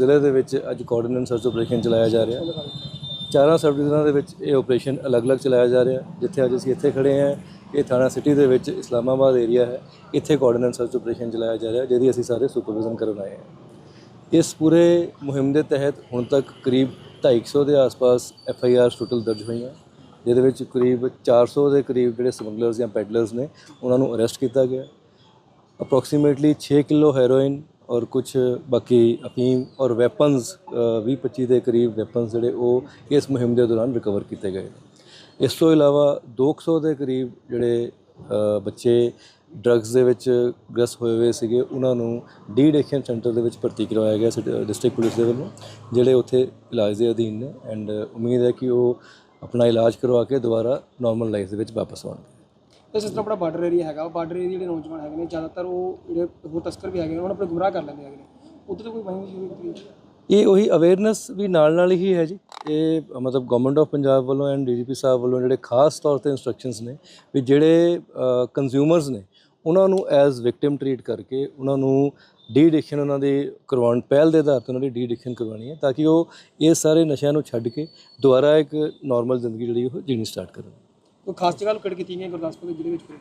ਜ਼ਿਲ੍ਹੇ ਦੇ ਵਿੱਚ ਅੱਜ ਕੋਆਰਡੀਨੇਟ ਸਰਚ ਆਪਰੇਸ਼ਨ ਚਲਾਇਆ ਜਾ ਰਿਹਾ। ਚਾਰਾਂ ਸਬ ਡਿਵੀਜ਼ਨਾਂ ਦੇ ਵਿੱਚ ਇਹ ਆਪਰੇਸ਼ਨ ਅਲੱਗ-ਅਲੱਗ ਚਲਾਇਆ ਜਾ ਰਿਹਾ। ਜਿੱਥੇ ਅੱਜ ਅਸੀਂ ਇੱਥੇ ਖੜੇ ਹਾਂ, ਇਹ ਥਾਣਾ ਸਿਟੀ ਦੇ ਵਿੱਚ ਇਸਲਾਮਾਬਾਦ ਏਰੀਆ ਹੈ। ਇੱਥੇ ਕੋਆਰਡੀਨੇਟ ਸਰਚ ਆਪਰੇਸ਼ਨ ਚਲਾਇਆ ਜਾ ਰਿਹਾ, ਜਿਹਦੀ ਅਸੀਂ ਸਾਰੇ ਸੁਪਰਵਿਜ਼ਨ ਕਰਨ ਆਏ ਹਾਂ। ਇਸ ਪੂਰੇ ਮੁਹਿੰਮ ਦੇ ਤਹਿਤ ਹੁਣ ਤੱਕ ਕਰੀਬ 250 ਦੇ ਆਸ-ਪਾਸ ਐਫ ਆਈ ਆਰ ਟੋਟਲ ਦਰਜ ਹੋਈਆਂ। ਜਿਹਦੇ ਵਿੱਚ ਕਰੀਬ 400 ਦੇ ਕਰੀਬ ਜਿਹੜੇ ਸਮਗਲਰਸ ਜਾਂ ਪੈਡਲਰਸ ਨੇ, ਉਹਨਾਂ ਨੂੰ ਅਰੈਸਟ ਕੀਤਾ ਗਿਆ। ਅਪਰੋਕਸੀਮੇਟਲੀ 6 ਕਿਲੋ ਹੈਰੋਇਨ ਔਰ ਕੁਝ ਬਾਕੀ ਅਫੀਮ ਔਰ ਵੈਪਨਸ 20-25 ਦੇ ਕਰੀਬ ਵੈਪਨਸ ਜਿਹੜੇ ਉਹ ਇਸ ਮੁਹਿੰਮ ਦੇ ਦੌਰਾਨ ਰਿਕਵਰ ਕੀਤੇ ਗਏ ਇਸ ਤੋਂ ਇਲਾਵਾ 200 ਦੇ ਕਰੀਬ ਜਿਹੜੇ ਬੱਚੇ ਡਰੱਗਸ ਦੇ ਵਿੱਚ ਗ੍ਰਸਤ ਹੋਏ ਹੋਏ ਸੀਗੇ, ਉਹਨਾਂ ਨੂੰ ਡੀ ਐਡਿਕਸ਼ਨ ਸੈਂਟਰ ਦੇ ਵਿੱਚ ਭਰਤੀ ਕਰਵਾਇਆ ਗਿਆ ਡਿਸਟ੍ਰਿਕਟ ਪੁਲਿਸ ਦੇ ਵੱਲੋਂ, ਜਿਹੜੇ ਉੱਥੇ ਇਲਾਜ ਦੇ ਅਧੀਨ ਨੇ। ਐਂਡ ਉਮੀਦ ਹੈ ਕਿ ਉਹ ਆਪਣਾ ਇਲਾਜ ਕਰਵਾ ਕੇ ਦੁਬਾਰਾ ਨਾਰਮਲ ਲਾਈਫ ਦੇ ਵਿੱਚ ਵਾਪਸ ਆਉਣਗੇ। ਤੇ ਜਿਸ ਤਰ੍ਹਾਂ ਆਪਣਾ ਬਾਰਡਰ ਏਰੀਆ ਹੈਗਾ। ਬਾਰਡਰ ਏਰੀਆ ਜਿਹੜੇ ਨੌਜਵਾਨ ਹੈਗੇ ਨੇ, ਜ਼ਿਆਦਾਤਰ ਉਹ ਜਿਹੜੇ ਹੋਰ ਤਸਕਰ ਵੀ ਹੈਗੇ ਨੇ, ਉਹਨਾਂ ਨੂੰ ਗੁੰਮਰਾਹ ਕਰ ਲੈਂਦੇ ਹੈਗੇ ਨੇ। ਉੱਥੇ ਤਾਂ ਕੋਈ ਵਹੀਂ ਸ਼ੁਰੂ ਇਹ ਉਹੀ ਅਵੇਅਰਨੈਸ ਵੀ ਨਾਲ ਨਾਲ ਹੀ ਹੈ ਜੀ। ਇਹ ਮਤਲਬ ਗਵਰਨਮੈਂਟ ਆਫ ਪੰਜਾਬ ਵੱਲੋਂ ਐਂਡ ਡੀਜੀਪੀ ਸਾਹਿਬ ਵੱਲੋਂ ਜਿਹੜੇ ਖਾਸ ਤੌਰ ਤੇ ਇਨਸਟਰਕਸ਼ਨਸ ਨੇ ਵੀ ਜਿਹੜੇ ਕੰਜ਼ਿਊਮਰਸ ਨੇ, ਉਹਨਾਂ ਨੂੰ ਐਜ਼ ਵਿਕਟਿਮ ਟਰੀਟ ਕਰਕੇ ਉਹਨਾਂ ਨੂੰ ਡੀ ਐਡਿਕਸ਼ਨ ਉਹਨਾਂ ਦੇ ਕਰਵਾਉਣ, ਪਹਿਲ ਦੇ ਆਧਾਰ ਤੇ ਉਹਨਾਂ ਦੀ ਡੀ ਐਡਿਕਸ਼ਨ ਕਰਵਾਉਣੀ ਹੈ ਤਾਂ ਕਿ ਉਹ ਇਹ ਸਾਰੇ ਨਸ਼ਿਆਂ ਨੂੰ ਛੱਡ ਕੇ ਦੁਬਾਰਾ ਇੱਕ ਨਾਰਮਲ ਜ਼ਿੰਦਗੀ ਜਿਹੜੀ ਉਹ ਜੀਣੀ ਸਟਾਰਟ ਕਰਨ। ਕੋਈ ਖਾਸ ਜਗ੍ਹਾ ਲੋਕੇਟ ਕੀਤੀ ਗਈ ਗੁਰਦਾਸਪੁਰ ਦੇ ਜ਼ਿਲ੍ਹੇ ਵਿੱਚ ਕੋਈ?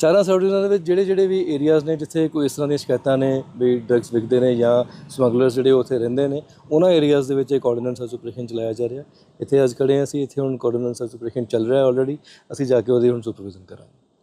ਚਾਰਾਂ ਸਬ ਡਿਵੀਜ਼ਨਾਂ ਦੇ ਵਿੱਚ ਜਿਹੜੇ ਜਿਹੜੇ ਵੀ ਏਰੀਆਜ਼ ਨੇ ਜਿੱਥੇ ਕੋਈ ਇਸ ਤਰ੍ਹਾਂ ਦੀਆਂ ਸ਼ਿਕਾਇਤਾਂ ਨੇ ਵੀ ਡਰੱਗਸ ਵਿਕਦੇ ਨੇ ਜਾਂ ਸਮਗਲਰਸ ਜਿਹੜੇ ਉੱਥੇ ਰਹਿੰਦੇ ਨੇ, ਉਹਨਾਂ ਏਰੀਆਜ਼ ਦੇ ਵਿੱਚ ਇੱਕ ਕੋਆਰਡੀਨੇਟ ਸਰਚ ਆਪਰੇਸ਼ਨ ਚਲਾਇਆ ਜਾ ਰਿਹਾ। ਇੱਥੇ ਅੱਜ ਖੜੇ ਹਾਂ ਅਸੀਂ, ਇੱਥੇ ਹੁਣ ਕੋਆਰਡੀਨੇਟ ਸਰਚ ਆਪਰੇਸ਼ਨ ਚੱਲ ਰਿਹਾ ਆਲਰੇਡੀ ਅਸੀਂ ਜਾ ਕੇ ਉਹਦੀ ਹੁਣ ਸੁਪਰਵਿਜ਼ਨ ਕਰਾਂਗੇ।